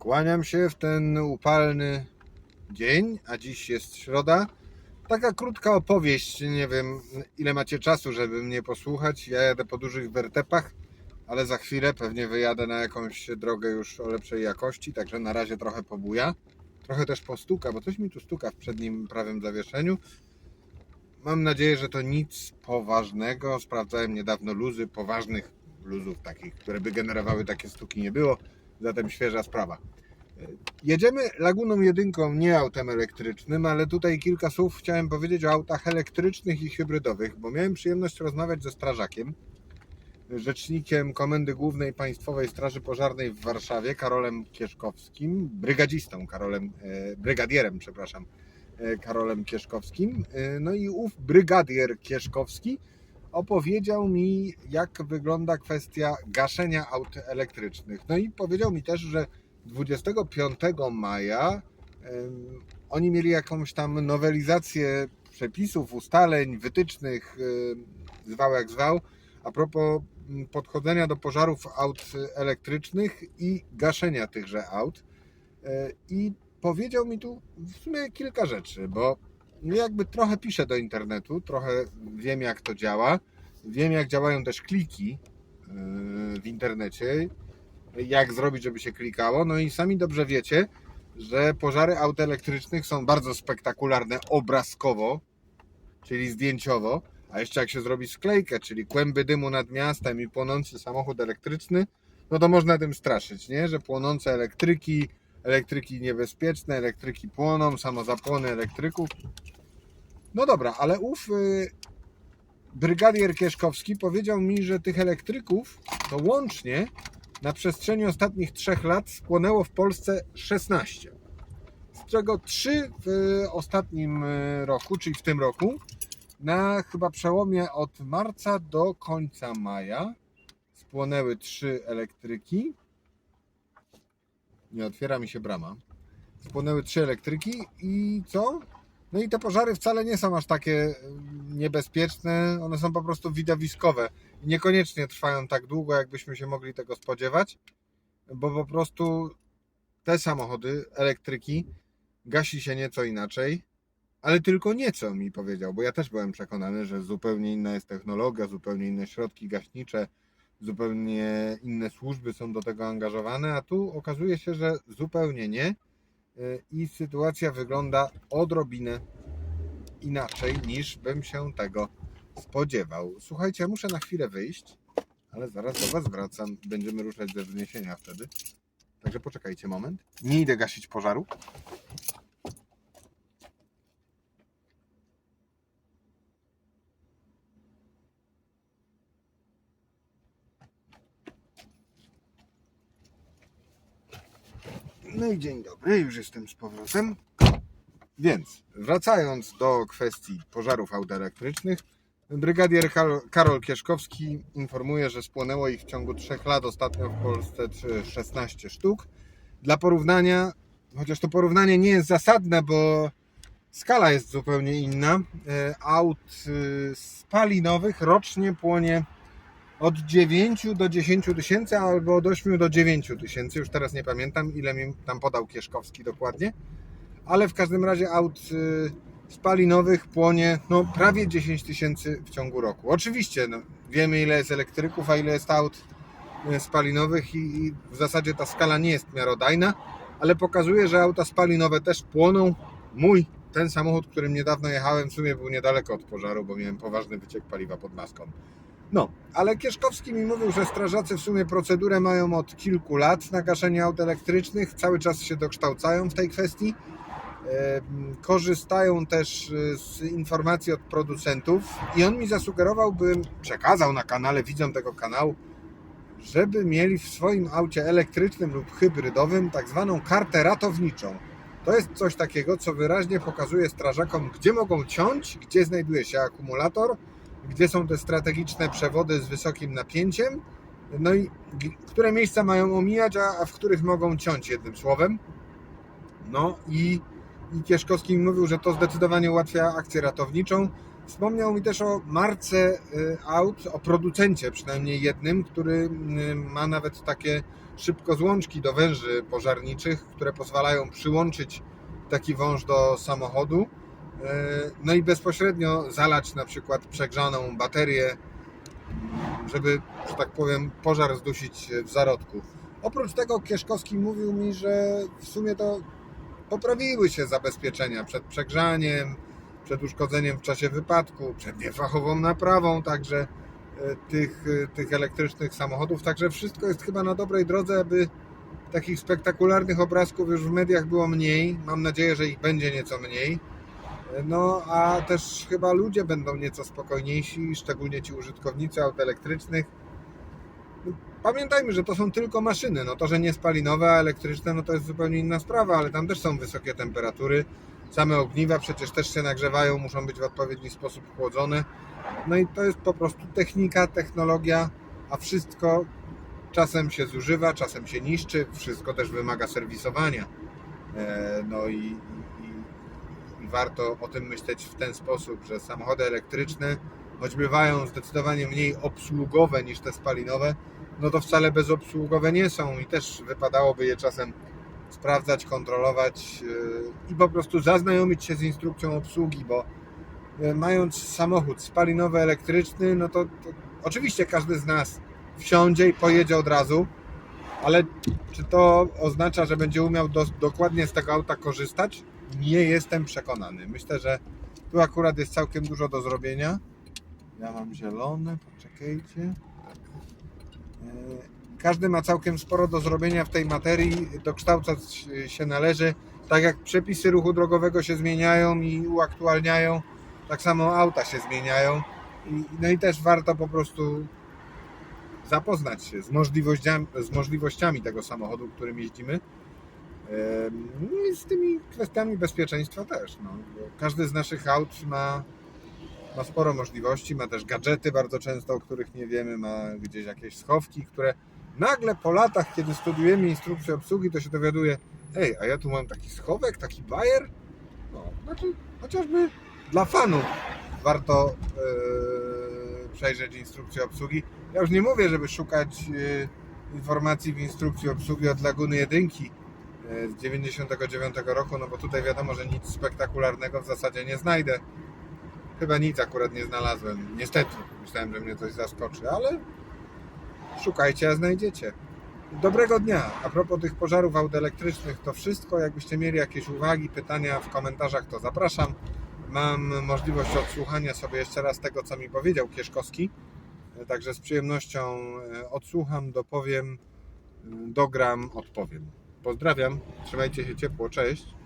Kłaniam się w ten upalny dzień, a dziś jest środa. Taka krótka opowieść, nie wiem ile macie czasu, żeby mnie posłuchać. Ja jadę po dużych wertepach, ale za chwilę pewnie wyjadę na jakąś drogę już o lepszej jakości, także na razie trochę pobuja. Trochę też postuka, bo coś mi tu stuka w przednim prawym zawieszeniu. Mam nadzieję, że to nic poważnego. Sprawdzałem niedawno luzy, poważnych luzów takich, które by generowały takie stuki nie było. Zatem świeża sprawa. Jedziemy Laguną jedynką, nie autem elektrycznym, ale tutaj kilka słów chciałem powiedzieć o autach elektrycznych i hybrydowych, bo miałem przyjemność rozmawiać ze strażakiem, rzecznikiem Komendy Głównej Państwowej Straży Pożarnej w Warszawie, Karolem Kieszkowskim, brygadzistą Karolem, e, brygadierem, przepraszam, e, Karolem Kieszkowskim. E, No i ów brygadier Kieszkowski opowiedział mi, jak wygląda kwestia gaszenia aut elektrycznych. No i powiedział mi też, że 25 maja oni mieli jakąś tam nowelizację przepisów, ustaleń, wytycznych, zwał jak zwał, a propos m, podchodzenia do pożarów aut elektrycznych i gaszenia tychże aut. E, I powiedział mi tu w sumie kilka rzeczy, bo jakby trochę piszę do internetu, trochę wiem jak to działa, wiem jak działają też kliki e, w internecie, jak zrobić, żeby się klikało. No i sami dobrze wiecie, że pożary aut elektrycznych są bardzo spektakularne obrazkowo, czyli zdjęciowo, a jeszcze jak się zrobi sklejkę, czyli kłęby dymu nad miastem i płonący samochód elektryczny, no to można tym straszyć, nie? Że płonące elektryki, elektryki niebezpieczne, elektryki płoną, samozapłony elektryków. No dobra, ale ów y, brygadier Kieszkowski powiedział mi, że tych elektryków to łącznie na przestrzeni ostatnich trzech lat spłonęło w Polsce 16. Z czego 3 w ostatnim y, roku, czyli w tym roku, na chyba przełomie od marca do końca maja spłonęły 3 elektryki. Nie otwiera mi się brama. Spłonęły 3 elektryki i co? No i te pożary wcale nie są aż takie y, niebezpieczne, one są po prostu widowiskowe. Niekoniecznie trwają tak długo, jakbyśmy się mogli tego spodziewać, bo po prostu te samochody, elektryki, gasi się nieco inaczej, ale tylko nieco mi powiedział, bo ja też byłem przekonany, że zupełnie inna jest technologia, zupełnie inne środki gaśnicze, zupełnie inne służby są do tego angażowane, a tu okazuje się, że zupełnie nie i sytuacja wygląda odrobinę inaczej niż bym się tego spodziewał. Słuchajcie, muszę na chwilę wyjść, ale zaraz do Was wracam. Będziemy ruszać ze wzniesienia wtedy. Także poczekajcie moment. Nie idę gasić pożaru. No i dzień dobry, już jestem z powrotem. Więc wracając do kwestii pożarów aut elektrycznych, brygadier Kar- Karol Kieszkowski informuje, że spłonęło ich w ciągu 3 lat ostatnio w Polsce trzy- 16 sztuk. Dla porównania, chociaż to porównanie nie jest zasadne, bo skala jest zupełnie inna, e, aut y, spalinowych rocznie płonie od 9 do 10 tysięcy albo od 8 do 9 tysięcy, już teraz nie pamiętam ile mi tam podał Kieszkowski dokładnie ale w każdym razie aut y, spalinowych płonie no, prawie 10 tysięcy w ciągu roku. Oczywiście no, wiemy ile jest elektryków, a ile jest aut y, spalinowych i, i w zasadzie ta skala nie jest miarodajna, ale pokazuje, że auta spalinowe też płoną. Mój, ten samochód, którym niedawno jechałem, w sumie był niedaleko od pożaru, bo miałem poważny wyciek paliwa pod maską. No, ale Kieszkowski mi mówił, że strażacy w sumie procedurę mają od kilku lat na gaszenie aut elektrycznych, cały czas się dokształcają w tej kwestii. E, Korzystają też e, z informacji od producentów i on mi zasugerował, bym przekazał na kanale widzom tego kanału, żeby mieli w swoim aucie elektrycznym lub hybrydowym tak zwaną kartę ratowniczą. To jest coś takiego, co wyraźnie pokazuje strażakom, gdzie mogą ciąć, gdzie znajduje się akumulator, gdzie są te strategiczne przewody z wysokim napięciem, no i które miejsca mają omijać, a, a w których mogą ciąć, jednym słowem. No i, i Kieszkowski mówił, że to zdecydowanie ułatwia akcję ratowniczą. Wspomniał mi też o marce y, aut, o producencie przynajmniej jednym, który y, ma nawet takie szybkozłączki do węży pożarniczych, które pozwalają przyłączyć taki wąż do samochodu, no i bezpośrednio zalać na przykład przegrzaną baterię, żeby, że tak powiem, pożar zdusić w zarodku. Oprócz tego Kieszkowski mówił mi, że w sumie to poprawiły się zabezpieczenia przed przegrzaniem, przed uszkodzeniem w czasie wypadku, przed niefachową naprawą także e, tych, e, tych elektrycznych samochodów. Także wszystko jest chyba na dobrej drodze, aby takich spektakularnych obrazków już w mediach było mniej. Mam nadzieję, że ich będzie nieco mniej. No a też chyba ludzie będą nieco spokojniejsi, szczególnie ci użytkownicy aut elektrycznych. No, Pamiętajmy, że to są tylko maszyny. No to, że nie spalinowe, a elektryczne, no to jest zupełnie inna sprawa, ale tam też są wysokie temperatury. Same ogniwa przecież też się nagrzewają, muszą być w odpowiedni sposób chłodzone. No i to jest po prostu technika, technologia, a wszystko czasem się zużywa, czasem się niszczy, wszystko też wymaga serwisowania. E, No i warto o tym myśleć w ten sposób, że samochody elektryczne, choć bywają zdecydowanie mniej obsługowe niż te spalinowe, no to wcale bezobsługowe nie są i też wypadałoby je czasem sprawdzać, kontrolować yy, i po prostu zaznajomić się z instrukcją obsługi, bo yy, mając samochód spalinowy, elektryczny, no to, to oczywiście każdy z nas wsiądzie i pojedzie od razu, ale czy to oznacza, że będzie umiał do, dokładnie z tego auta korzystać? Nie jestem przekonany. Myślę, że tu akurat jest całkiem dużo do zrobienia. Ja mam zielone, poczekajcie. E, Każdy ma całkiem sporo do zrobienia w tej materii. Dokształcać się należy. Tak jak przepisy ruchu drogowego się zmieniają i uaktualniają, tak samo auta się zmieniają. No i też warto po prostu zapoznać się z możliwościami, z możliwościami tego samochodu, którym jeździmy. No i z tymi kwestiami bezpieczeństwa też. No. Każdy z naszych aut ma, ma sporo możliwości, ma też gadżety bardzo często, o których nie wiemy, ma gdzieś jakieś schowki, które nagle po latach, kiedy studiujemy instrukcję obsługi, to się dowiaduje, ej, a ja tu mam taki schowek, taki bajer. No, znaczy chociażby dla fanów warto e, przejrzeć instrukcję obsługi. Ja już nie mówię, żeby szukać e, informacji w instrukcji obsługi od Laguny Jedynki e, z 99 roku, no bo tutaj wiadomo, że nic spektakularnego w zasadzie nie znajdę. Chyba nic akurat nie znalazłem. Niestety, myślałem, że mnie coś zaskoczy, ale szukajcie, a znajdziecie. Dobrego dnia. A propos tych pożarów aut elektrycznych, to wszystko. Jakbyście mieli jakieś uwagi, pytania w komentarzach, to zapraszam. Mam możliwość odsłuchania sobie jeszcze raz tego, co mi powiedział Kieszkowski. Także z przyjemnością e, odsłucham, dopowiem, e, dogram, odpowiem. Pozdrawiam, trzymajcie się ciepło, cześć.